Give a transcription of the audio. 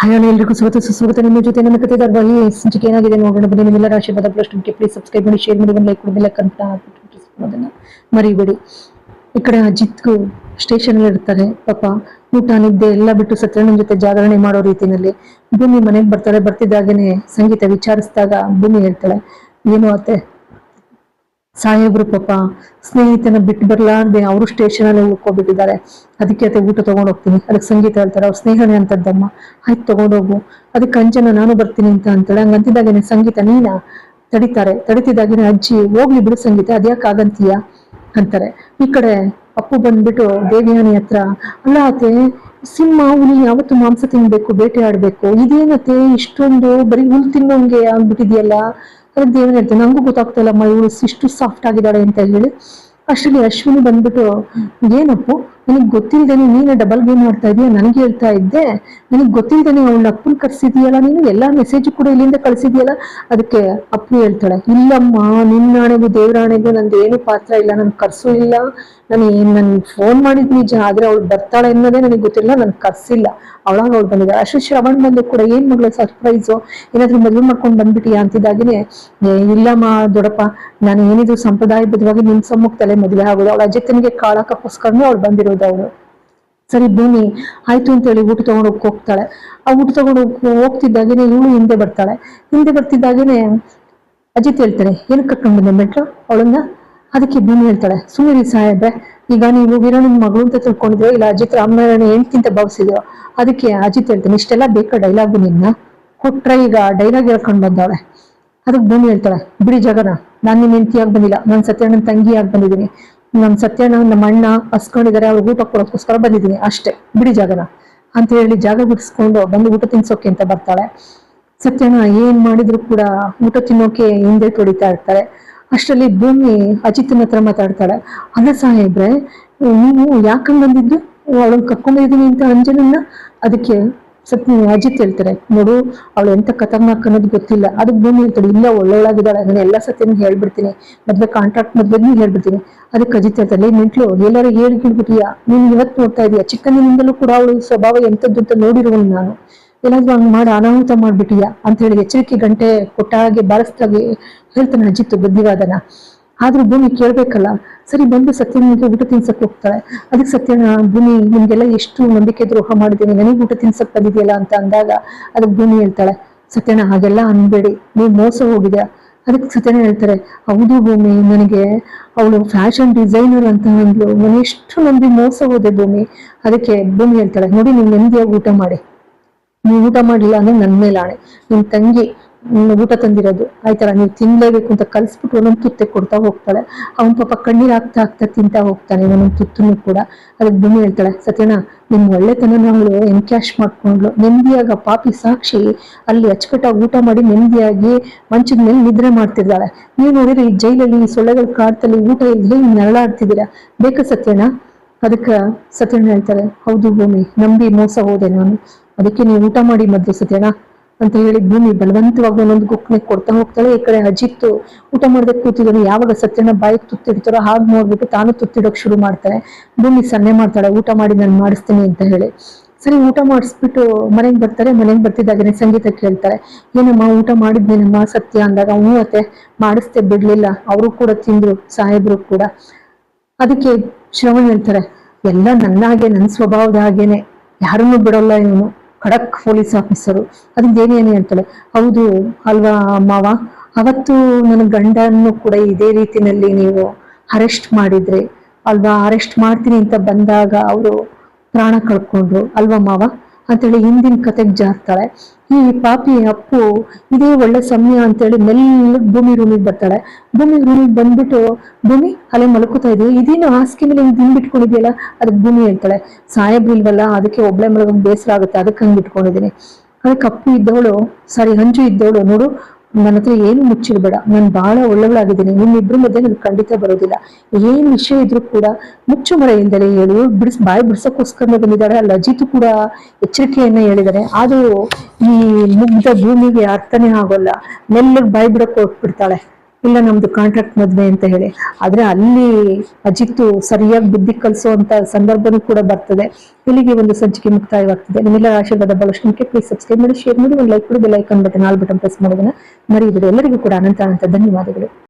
Hi ಎಲ್ರಿಗೂ ಸ್ವಾಗತ, ಸುಸ್ವಾಗತ. ನಿಮ್ಮ ಜೊತೆ ನನ್ನ ಕತೆ ಸಂಚಿಕೆ ಏನಾಗಿದೆ ನೋಡೋಣ, ಬನ್ನಿ. ನಿಮ್ಮೆಲ್ಲರ ಆಶೀರ್ವಾದ ಪ್ಲಸ್ ಪ್ಲೀಸ್ ಸಬ್ಸ್ಕ್ರೈಬ್ ಮಾಡಿ ಶೇರ್ ಮಾಡಿ, ಒಂದು ಲೈಕ್ ಕೊಡಿ ಲೈಕ್ ಅಂತ ಅದನ್ನ ಮರಿಬೇಡಿ. ಈ ಕಡೆ ಅಜಿತ್ಗೂ ಸ್ಟೇಷನ್ ಅಲ್ಲಿ ಇರ್ತಾರೆ, ಪಾಪ. ಊಟ, ನಿದ್ದೆ ಎಲ್ಲ ಬಿಟ್ಟು ಸತ್ಯನ ಜೊತೆ ಜಾಗರಣೆ ಮಾಡೋ ರೀತಿನಲ್ಲಿ ಭೂಮಿ ಮನೆಗೆ ಬರ್ತಾರೆ. ಬರ್ತಿದ್ದಾಗೇನೆ ಸಂಗೀತ ವಿಚಾರಿಸಿದಾಗ ಭೂಮಿ ಹೇಳ್ತಾಳೆ, ಏನು ಅತ್ತೆ ಸಾಹೇಬ್ರು ಪಾಪ ಸ್ನೇಹಿತನ ಬಿಟ್ಟು ಬರ್ಲಾರ್ದೆ ಅವರು ಸ್ಟೇಷನಲ್ಲಿ ಉಳ್ಕೊಬಿಟ್ಟಿದ್ದಾರೆ ಅದಕ್ಕೆ ಅತ್ತೆ ಊಟ ತಗೊಂಡ್ ಹೋಗ್ತೀನಿ. ಅದಕ್ಕೆ ಸಂಗೀತ ಹೇಳ್ತಾರೆ, ಅವ್ರ ಸ್ನೇಹನೇ ಅಂತದ್ದಮ್ಮ. ಆಯ್ತು ತಗೊಂಡೋಗು ಅದಕ್ಕೆ ಅಂಜನ ನಾನು ಬರ್ತೀನಿ ಅಂತ ಅಂತಾಳೆ. ಹಂಗಂತಿದ್ದಾಗೇನೆ ಸಂಗೀತ ನೀನಾ? ತಡಿತಾರೆ. ತಡಿತಿದ್ದಾಗೇನೆ, ಅಜ್ಜಿ, ಹೋಗ್ಲಿ ಬಿಡು ಸಂಗೀತ ಅದ್ಯಾಕ್ ಆಗಂತೀಯ? ಅಂತಾರೆ. ಈ ಕಡೆ ಅಪ್ಪು ಬಂದ್ಬಿಟ್ಟು ದೇವಿಯಾನಿ ಹತ್ರ, ಅಲ್ಲ ಅತ್ತೆ, ಸಿಂಹ, ಹುಲಿ ಯಾವತ್ತು ಮಾಂಸ ತಿನ್ಬೇಕು, ಬೇಟೆ ಆಡ್ಬೇಕು? ಇದೇನತ್ತೆ, ಇಷ್ಟೊಂದು ಬರೀ ಹುಲ್ ತಿನ್ನೋಂಗೆ ಆಗ್ಬಿಟ್ಟಿದ್ಯಲ್ಲ ಅದಕ್ಕೆ ದೇವನ ಹೇಳ್ತಾರೆ ನಂಗೂ ಗೊತ್ತಾಗ್ತಾ ಇಲ್ಲಮ್ಮ ಇವಳು ಇಷ್ಟು ಸಾಫ್ಟ್ ಆಗಿದ್ದಾಳೆ ಅಂತ ಹೇಳಿ. ಅಷ್ಟರಲ್ಲಿ ಅಶ್ವಿನಿ ಬಂದ್ಬಿಟ್ಟು ಏನಪ್ಪು ನನಗೆ ಗೊತ್ತಿಲ್ದೇನೆ ನೀನು ಡಬಲ್ ಗೇಮ್ ಮಾಡ್ತಾ ಇದೀಯ? ನನಗೆ ಹೇಳ್ತಾ ಇದ್ದೆ, ನನಗೆ ಗೊತ್ತಿಲ್ದೇನೆ ಅವಳ ಅಪ್ಪನ ಕರ್ಸಿದೀಯಲ್ಲ? ನೀನು ಎಲ್ಲಾ ಮೆಸೇಜ್ ಕೂಡ ಇಲ್ಲಿಂದ ಕಳ್ಸಿದ್ಯಲ್ಲ? ಅದಕ್ಕೆ ಅಪ್ಪು ಹೇಳ್ತಾಳೆ, ಇಲ್ಲಮ್ಮ ದೇವ್ರ ನಾಣೆಗೆ ನಂದು ಏನು ಪಾತ್ರ ಇಲ್ಲ, ನನ್ ಕರ್ಸು ಇಲ್ಲ. ನಾನು ಏನ್ ನನ್ ಫೋನ್ ಮಾಡಿದ್ ನಿಜ, ಆದ್ರೆ ಅವಳು ಬರ್ತಾಳೆ ಅನ್ನೋದೇ ನನಗೆ ಗೊತ್ತಿಲ್ಲ, ನನ್ ಕರ್ಸಿಲ್ಲ. ಅವಳಾಗ ಅವಳು ಬಂದಿದ್ದಾಳೆ ಅಷ್ಟು ಶ್ರವಣ್ ಬಂದು ಕೂಡ, ಏನ್ ಮಗಳ ಸರ್ಪ್ರೈಸು ಏನಾದ್ರೂ ಮದುವೆ ಮಾಡ್ಕೊಂಡು ಬಂದ್ಬಿಟ್ಟಿಯಾ? ಅಂತಿದ್ದಾಗೇನೆ ಇಲ್ಲಮ್ಮ ದೊಡ್ಡಪ್ಪ ನಾನು ಏನಿದ್ರು ಸಂಪ್ರದಾಯಬದ್ಧವಾಗಿ ಸಮ್ಮುಖ ತಲೆ ಮದುವೆ ಆಗೋದು. ಅವಳ ಅಜಿತನಿಗೆ ಕಾಳಕಕ್ಕೋಸ್ಕರನೇ ಅವಳು ಬಂದಿರೋದು. ಅವಳು ಸರಿ, ಬನ್ನಿ. ಆಯ್ತು ಅಂತ ಹೇಳಿ ಊಟ ತಗೊಂಡು ಹೋಗ್ ಹೋಗ್ತಾಳೆ. ಆ ಊಟ ತಗೊಂಡು ಹೋಗ್- ಹೋಗ್ತಿದ್ದಾಗೇನೆ ಇವಳು ಹಿಂದೆ ಬರ್ತಾಳೆ. ಹಿಂದೆ ಬರ್ತಿದ್ದಾಗೇನೆ ಅಜಿತ್ ಹೇಳ್ತಾರೆ ಏನು ಕರ್ಕೊಂಡು ಬಂದೆ ಮೆಟ್ಲು ಅವಳನ್ನ? ಅದಕ್ಕೆ ಭೂಮಿ ಹೇಳ್ತಾಳೆ ಸುಮ್ಮನೆ ಸಾಹೇಬ್ರೆ, ಈಗ ನೀವು ವೀರಣ್ಣನ ಮಗಳು ಅಂತ ತಿಳ್ಕೊಂಡಿದ್ರೆ ಇಲ್ಲ ಅಜಿತ್ ರಾಮನಾರಾಯಣ ಹೆಂಡ್ತಿಂತ ಭಾವಿಸಿದ್ಯೋ ಅದಕ್ಕೆ ಅಜಿತ್ ಹೇಳ್ತಾನೆ, ಇಷ್ಟೆಲ್ಲ ಬೇಕಾ ಡೈಲಾಗು ನಿನ್ನ? ಕೊಟ್ರೆ ಈಗ ಡೈಲಾಗ್ ಹೇಳ್ಕೊಂಡ್ ಬಂದವಳೆ. ಅದಕ್ಕೆ ಭೂಮಿ ಹೇಳ್ತಾಳೆ, ಬಿಡಿ ಜಗನ ನಾನು ನಿನ್ನ ಹೆಂಡತಿಯಾಗಿ ಬಂದಿಲ್ಲ. ನಾನು ಸತ್ಯಣ್ಣನ ತಂಗಿಯಾಗಿ ಬಂದಿದ್ದೀನಿ. ನಮ್ ಸತ್ಯಣ್ಣ, ನಮ್ಮ ಅಣ್ಣ ಹಸ್ಕೊಂಡಿದ್ದಾರೆ ಅವ್ರಿಗೆ ಊಟ ಕೊಡೋಕ್ಕೋಸ್ಕರ ಬಂದಿದ್ದೀನಿ ಅಷ್ಟೇ. ಬಿಡಿ ಜಾಗನ. ಅಂತ ಹೇಳಿ ಜಾಗ ಬಿಡಿಸ್ಕೊಂಡು ಬಂದು ಊಟ ತಿನ್ಸೋಕೆ ಅಂತ ಬರ್ತಾಳೆ. ಸತ್ಯಣ್ಣ ಏನ್ ಮಾಡಿದ್ರು ಕೂಡ ಊಟ ತಿನ್ನೋಕೆ ಹಿಂದೆ ತೊಡಿತಾ ಇರ್ತಾರೆ. ಅಷ್ಟರಲ್ಲಿ ಭೂಮಿ ಅಜಿತ್ನ ಹತ್ರ ಮಾತಾಡ್ತಾಳೆ. ಅಲ್ಲ ಸಾಹೇಬ್ರೆ, ನೀವು ಯಾಕಂಗ್ ಬಂದಿದ್ದು? ಅವಳನ್ನ ಕರ್ಕೊಂಡ್ಬಂದಿದ್ದೀನಿ ಅಂತ ಅಂಜನನ್ನ? ಅದಕ್ಕೆ ಸತ್ಯ ಅಜಿತ್ ಹೇಳ್ತಾರೆ ನೋಡು, ಅವಳು ಎಂತ ಖತರ್ನಾಕ್ ಅನ್ನೋದು ಗೊತ್ತಿಲ್ಲ. ಅದಕ್ಕೆ ಭೂಮಿ ಹೇಳ್ತಾಳೆ ಇಲ್ಲ ಒಳ್ಳೊಳಗಿದ್ದಾಳೆ ಅದನ್ನ ಎಲ್ಲ ಸತ್ಯನೂ ಹೇಳ್ಬಿಡ್ತೀನಿ. ಮದ್ವೆ ಕಾಂಟ್ರಾಕ್ಟ್ ಮದ್ವೆಗೂ ಹೇಳ್ಬಿಡ್ತೀನಿ. ಅದಕ್ಕೆ ಅಜಿತ್ ಹೇಳ್ತಾರೆ ನಿಂಟ್ಲು ಎಲ್ಲರೂ ಹೇಳಿ ಕೇಳ್ಬಿಟ್ಟಿಯಾ ನೀನ್ ಇವತ್ತು ನೋಡ್ತಾ ಇದೀಯ? ಚಿಕ್ಕಂದಿನಿಂದಲೂ ಕೂಡ ಅವಳು ಸ್ವಭಾವ ಎಂತದ್ದು ಅಂತ ನೋಡಿರುವನು ನಾನು. ಎಲ್ಲಾದ್ರೂ ಹಂಗ್ ಮಾಡಿ, ಅನಾಹುತ ಮಾಡ್ಬಿಟ್ಟಿಯಾ? ಅಂತ ಹೇಳಿ ಎಚ್ಚರಿಕೆ ಗಂಟೆ ಕೊಟ್ಟಾಗೆ, ಬಾರಿಸ್ದಾಗೆ ಹೇಳ್ತಾನೆ ಅಜಿತ್ ಬುದ್ಧಿವಾದನ. ಆದ್ರೂ ಭೂಮಿ ಕೇಳ್ಬೇಕಲ್ಲ? ಸರಿ, ಬಂದು ಸತ್ಯನಿಗೆ ಊಟ ತಿನ್ಸಕ್ ಹೋಗ್ತಾಳೆ. ಅದಕ್ಕೆ ಸತ್ಯ ಭೂಮಿ, ನಿಮ್ಗೆಲ್ಲ ಎಷ್ಟು ನಂಬಿಕೆ ದ್ರೋಹ ಮಾಡಿದ್ದೀನಿ. ನನಗೆ ಊಟ ತಿನ್ಸಕ್ ಬಂದಿದೆಯಲ್ಲ? ಅಂತ ಅಂದಾಗ ಅದಕ್ಕೆ ಭೂಮಿ ಹೇಳ್ತಾಳೆ ಸತ್ಯನ ಹಾಗೆಲ್ಲ ಅನ್ಬೇಡಿ. ನೀವು ಮೋಸ ಹೋಗಿದೆ ಅದಕ್ಕೆ ಸತ್ಯನ ಹೇಳ್ತಾರೆ, ಹೌದು ಭೂಮಿ, ನನಗೆ ಅವಳು ಫ್ಯಾಷನ್ ಡಿಸೈನರ್ ಅಂತ ಅಂದ್ಲು. ನಾನು ಎಷ್ಟು ನಂಬಿ ಮೋಸ ಹೋದೆ ಭೂಮಿ. ಅದಕ್ಕೆ ಭೂಮಿ ಹೇಳ್ತಾಳೆ, ನೋಡಿ, ನೀವು ನೆಮ್ಮದಿಯಾಗಿ ಊಟ ಮಾಡಿ. ನೀವು ಊಟ ಮಾಡಿಲ್ಲ ಅಂದ್ರೆ ನನ್ನ ಮೇಲೆ ಆಣೆ ನಿಮ್ ತಂಗಿ ಊಟ ತಂದಿರೋದು. ಆಯ್ತಲ್ಲ, ನೀವು ತಿನ್ಲೇಬೇಕು ಅಂತ ಕಲ್ಸ್ಬಿಟ್ಟು ಒಂದೊಂದು ತುತ್ತೆ ಕೊಡ್ತಾ ಹೋಗ್ತಾಳೆ. ಅವನ್ ಪಾಪ ಕಣ್ಣೀರ್ ಹಾಕ್ತಾ ಹಾಕ್ತಾ ತಿಂತಾ ಹೋಗ್ತಾನೆ ಒಂದೊಂದು ತುತ್ತನ್ನು ಕೂಡ. ಅದಕ್ಕೆ ಭೂಮಿ ಹೇಳ್ತಾಳೆ ಸತ್ಯನ ನಿಮ್ ಒಳ್ಳೆತನ ಅವಳು ಎನ್ಕ್ಯಾಶ್ ಮಾಡ್ಕೊಂಡ್ಲು ನೆಮ್ಮದಿಯಾಗ ಪಾಪಿ ಸಾಕ್ಷಿ ಅಲ್ಲಿ ಅಚ್ಚುಕಟ್ಟಾಗಿ ಊಟ ಮಾಡಿ ನೆಮ್ಮದಿಯಾಗಿ ಮಂಚದ ಮೇಲೆ ನಿದ್ರೆ ಮಾಡ್ತಿದ್ದಾಳೆ. ನೀವು ನೋಡಿದ್ರೆ ಈ ಜೈಲಲ್ಲಿ ಈ ಸೊಳ್ಳೆಗಳ ಕಾಡ್ತಲ್ಲಿ ಊಟ ಇಲ್ಲದೆ ನರಳಾಡ್ತಿದ್ದೀರಾ? ಬೇಕ ಸತ್ಯನ ಅದಕ್ಕೆ ಸತ್ಯಣ್ಣ ಹೇಳ್ತಾರೆ, ಹೌದು ಭೂಮಿ, ನಂಬಿ ಮೋಸ ಹೋದೆ ನಾನು. ಅದಕ್ಕೆ ನೀವು ಊಟ ಮಾಡಿ ಮದ್ದು ಸತ್ಯಣ್ಣ. ಅಂತ ಹೇಳಿ ಭೂಮಿ ಬಲವಂತವಾಗಿ ಒಂದೊಂದು ಗುಕ್ನೆ ಕೊಡ್ತಾ ಹೋಗ್ತಾಳೆ. ಈ ಕಡೆ ಅಜಿತ್ ಊಟ ಮಾಡದೆ ಕೂತಿದ್ದಾನೆ. ಯಾವಾಗ ಸತ್ಯನ ಬಾಯಿಗೆ ತುತ್ತಿಡ್ತಾರೋ ಹಾಗೆ ನೋಡ್ಬಿಟ್ಟು ತಾನು ತುತ್ತಿಡೋಕ್ ಶುರು ಮಾಡ್ತಾಳೆ. ಭೂಮಿ ಸನ್ನೆ ಮಾಡ್ತಾಳೆ. ಊಟ ಮಾಡಿ ನಾನು ಮಾಡಿಸ್ತೀನಿ ಅಂತ ಹೇಳಿ. ಸರಿ, ಊಟ ಮಾಡಿಸ್ಬಿಟ್ಟು ಮನೆಗೆ ಬರ್ತಾರೆ. ಮನೆಗೆ ಬರ್ತಿದ್ದಾಗನೆ ಸಂಗೀತ ಕೇಳ್ತಾರೆ. ಏನಮ್ಮ, ಊಟ ಮಾಡಿದ್ನೇನಮ್ಮ? ಸತ್ಯ ಅಂದಾಗ ಅವನು ಅತ್ತೆ ಮಾಡಿಸ್ತೇ ಬಿಡ್ಲಿಲ್ಲ. ಅವರು ಕೂಡ ತಿಂದ್ರು, ಸಾಹೇಬ್ರು ಕೂಡ. ಅದಕ್ಕೆ ಶ್ರವಣ್ ಹೇಳ್ತಾರೆ, ಎಲ್ಲ ನನ್ನ ಹಾಗೆ ನನ್ನ ಸ್ವಭಾವದ ಹಾಗೇನೆ. ಯಾರನ್ನೂ ಬಿಡೋಲ್ಲ ಇವನು. ಖಡಕ್ ಪೊಲೀಸ್ ಆಫೀಸರು. ಅದಕ್ಕೆ ಏನೇನು ಹೌದು, ಅಲ್ವಾ ಮಾವ? ಅವತ್ತು ನನ್ನ ಗಂಡನ್ನು ಕೂಡ ಇದೇ ರೀತಿನಲ್ಲಿ ನೀವು ಅರೆಸ್ಟ್ ಮಾಡಿದ್ರಿ, ಅಲ್ವಾ ಅರೆಸ್ಟ್ ಮಾಡ್ತೀನಿ ಅಂತ ಬಂದಾಗ ಅವರು ಪ್ರಾಣ ಕಳ್ಕೊಂಡ್ರು, ಅಲ್ವಾ ಮಾವ? ಅಂತೇಳಿ ಹಿಂದಿನ ಕತೆಗೆ ಜಾರ್ತಾಳೆ ಈ ಪಾಪಿ ಅಪ್ಪು ಇದೇ ಒಳ್ಳೆ ಸಮಯ ಅಂತೇಳಿ ಮೆಲ್ಲ ಭೂಮಿ ರೂಮಿಗೆ ಬರ್ತಾಳೆ. ಭೂಮಿ ರೂಮಿಗೆ ಬಂದ್ಬಿಟ್ಟು, ಭೂಮಿ, ಅಲ್ಲೇ ಮಲ್ಕೋತಾ ಇದೀವಿ ಇದೇನು ಹಾಸಿಗೆ ಮೇಲೆ ಹಿಂಗೆ ಬಿಟ್ಕೊಂಡಿದ್ಯಲ್ಲ? ಅದಕ್ಕೆ ಭೂಮಿ ಹೇಳ್ತಾಳೆ ಸಾಹೇಬ್ರು ಇಲ್ವಲ್ಲ, ಅದಕ್ಕೆ ಒಬ್ಳೆ ಮಲಗ ಬೇಸರ ಆಗುತ್ತೆ, ಅದಕ್ಕೆ ಹಂಗೆ ಇಟ್ಕೊಂಡಿದ್ದೀನಿ. ಅದಕ್ಕೆ ಅಪ್ಪು ಇದ್ದವಳು, ಸಾರಿ ಹಂಜು ಇದ್ದವಳು, ನೋಡು ನನ್ನ ಹತ್ರ ಏನು ಮುಚ್ಚಿರ್ಬೇಡ ನಾನು ಬಹಳ ಒಳ್ಳೆವಳಾಗಿದ್ದೀನಿ. ನಿಮ್ಮಿಬ್ರ ಮಧ್ಯೆ ನನ್ಗೆ ಖಂಡಿತ ಬರೋದಿಲ್ಲ. ಏನ್ ವಿಷಯ ಇದ್ರೂ ಕೂಡ ಮುಚ್ಚು ಮರ ಎಂದರೆ ಹೇಳು. ಬಿಡಿಸ್, ಬಾಯಿ ಬಿಡ್ಸಕ್ಕೋಸ್ಕರ ಬಂದಿದ್ದಾಳೆ ಅಲ್ಲಿ, ಅಜಿತ್ ಕೂಡ ಎಚ್ಚರಿಕೆಯನ್ನ ಹೇಳಿದ್ದಾರೆ. ಆದ್ರೂ ಈ ಮುಗ್ಧ ಭೂಮಿಗೆ ಅರ್ಥನೇ ಆಗೋಲ್ಲ. ಮೆಲ್ಲಗ್ ಬಾಯಿ ಬಿಡಕ್ ಹೋಗ್ಬಿಡ್ತಾಳೆ. ಇಲ್ಲ, ನಮ್ದು ಕಾಂಟ್ರಾಕ್ಟ್ ಮದ್ವೆ ಅಂತ ಹೇಳಿ. ಆದ್ರೆ ಅಲ್ಲಿ ಅಜಿತ್ತು ಸರಿಯಾಗಿ ಬುದ್ಧಿ ಕಲಿಸುವಂತ ಸಂದರ್ಭನೂ ಕೂಡ ಬರ್ತದೆ. ಇಲ್ಲಿಗೆ ಒಂದು ಸಂಚಿಕೆ ಮುಕ್ತಾಯವಾಗ್ತದೆ. ನಿಮ್ಮೆಲ್ಲರ ಆಶೀರ್ವಾದ ಬಹಳಷ್ಟು ಪ್ಲೀಸ್ ಸಬ್ಸ್ಕ್ರೈಬ್ ಮಾಡಿ ಶೇರ್ ಮಾಡಿ, ಒಂದು ಲೈಕ್ ಕೊಡಿ bell icon button all button press ಮಾಡೋದನ್ನ ಮರಿಬೇಡಿ ಎಲ್ಲರಿಗೂ ಕೂಡ ಅನಂತ ಅನಂತ ಧನ್ಯವಾದಗಳು.